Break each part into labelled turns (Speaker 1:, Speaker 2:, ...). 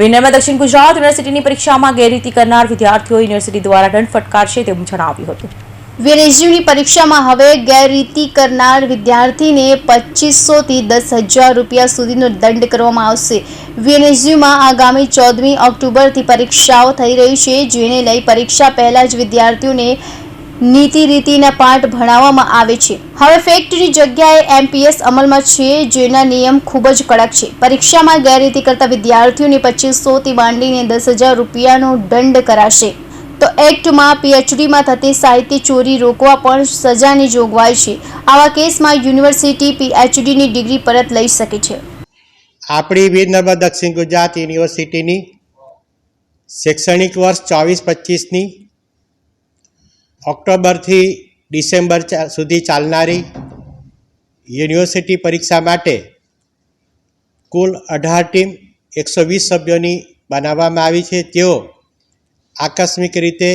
Speaker 1: વિનરમાં દક્ષિણ ગુજરાત યુનિવર્સિટીની પરીક્ષામાં ગેરરીતિ કરનાર વિદ્યાર્થીઓ યુનિવર્સિટી દ્વારા દંડ ફટકારશે તેવું જણાવ્યું હતું.
Speaker 2: વીએનએસયુની પરીક્ષામાં હવે ગેરરીતિ કરનાર વિદ્યાર્થીને પચીસોથી દસ હજાર રૂપિયા સુધીનો દંડ કરવામાં આવશે. વીએનએસયુમાં આગામી ચૌદમી ઓક્ટોબરથી પરીક્ષાઓ થઈ રહી છે, જેને લઈ પરીક્ષા પહેલા જ વિદ્યાર્થીઓને નીતિ રીતિના પાઠ ભણાવવામાં આવે છે. હવે ફેક્ટરી જગ્યાએ એમપીએસ અમલમાં છે, જેના નિયમ ખૂબ જ કડક છે. પરીક્ષામાં ગેરરીતિ કરતા વિદ્યાર્થીઓને પચીસોથી માંડીને દસ હજાર રૂપિયાનો દંડ કરાશે. તો એક્ટમાં પીએચડીમાં થતી સાહિત્ય ચોરી રોકવા પણ સજાની જોગવાઈ છે. આવા કેસમાં યુનિવર્સિટી પીએચડીની ડિગ્રી પરત લઈ શકે છે.
Speaker 3: આપણી વીરનર્મદ દક્ષિણ ગુજરાત યુનિવર્સિટીની શૈક્ષણિક વર્ષ ચોવીસ પચીસની ઓક્ટોબરથી ડિસેમ્બર સુધી ચાલનારી યુનિવર્સિટી પરીક્ષા માટે કુલ અઢાર ટીમ એકસો વીસ સભ્યોની બનાવવામાં આવી છે. તેઓ આકસ્મિક રીતે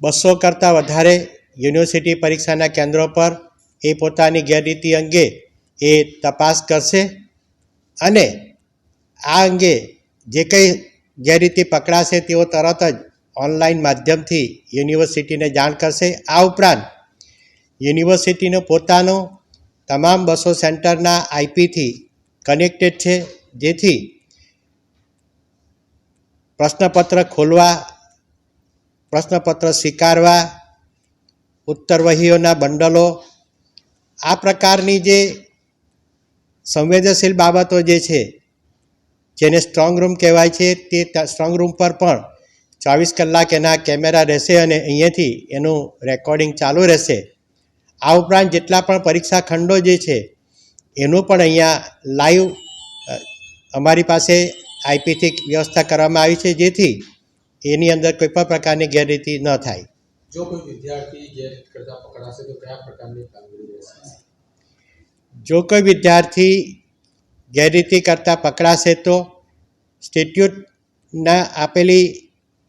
Speaker 3: બસો કરતાં વધારે યુનિવર્સિટી પરીક્ષાના કેન્દ્રો પર એ પોતાની ગેરરીતિ અંગે એ તપાસ કરશે અને આ અંગે જે કંઈ ગેરરીતિ પકડાશે તેઓ તરત જ ઓનલાઈન માધ્યમથી યુનિવર્સિટીને જાણ કરશે. આ ઉપરાંત, યુનિવર્સિટીનો પોતાનો તમામ બસો સેન્ટરના આઈપીથી કનેક્ટેડ છે. જેથી પ્રશ્નપત્ર ખોલવા, પ્રશ્નપત્ર સ્વીકારવા, ઉત્તરવહીઓના બંડલો, આ પ્રકારની જે સંવેદનશીલ બાબતો જે છે, જેને સ્ટ્રોંગ રૂમ કહેવાય છે, તે સ્ટ્રોંગ રૂમ પર પણ ચોવીસ કલાક એના કેમેરા રહેશે અને અહીંયાથી એનું રેકોર્ડિંગ ચાલુ રહેશે. આ ઉપરાંત જેટલા પણ પરીક્ષા ખંડો જે છે એનું પણ અહીંયા લાઈવ અમારી પાસે આઈપીથી વ્યવસ્થા કરવામાં આવી છે જેથી એની અંદર કોઈ પણ પ્રકારની ગેરરીતિ ન થાય.
Speaker 4: જો કોઈ વિદ્યાર્થી ગેરરીત કરતા પકડાશે તો કયા પ્રકારની
Speaker 3: જો કોઈ વિદ્યાર્થી ગેરરીતિ કરતાં પકડાશે તો સ્ટેટ્યુટના આપેલી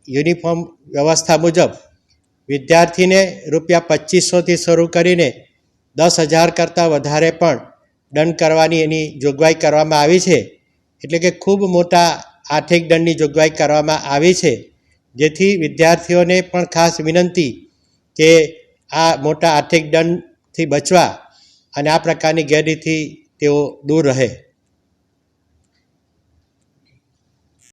Speaker 3: યુનિફોર્મ વ્યવસ્થા મુજબ વિદ્યાર્થીને રૂપિયા પચીસોથી શરૂ કરીને દસ હજાર કરતાં વધારે પણ દંડ કરવાની એની જોગવાઈ કરવામાં આવી છે. એટલે કે ખૂબ મોટા આર્થિક દંડની જોગવાઈ કરવામાં આવી છે. જેથી વિદ્યાર્થીઓને પણ ખાસ વિનંતી કે આ મોટા આર્થિક દંડથી બચવા અને આ પ્રકારની ગેરરીતિ તેઓ દૂર રહે.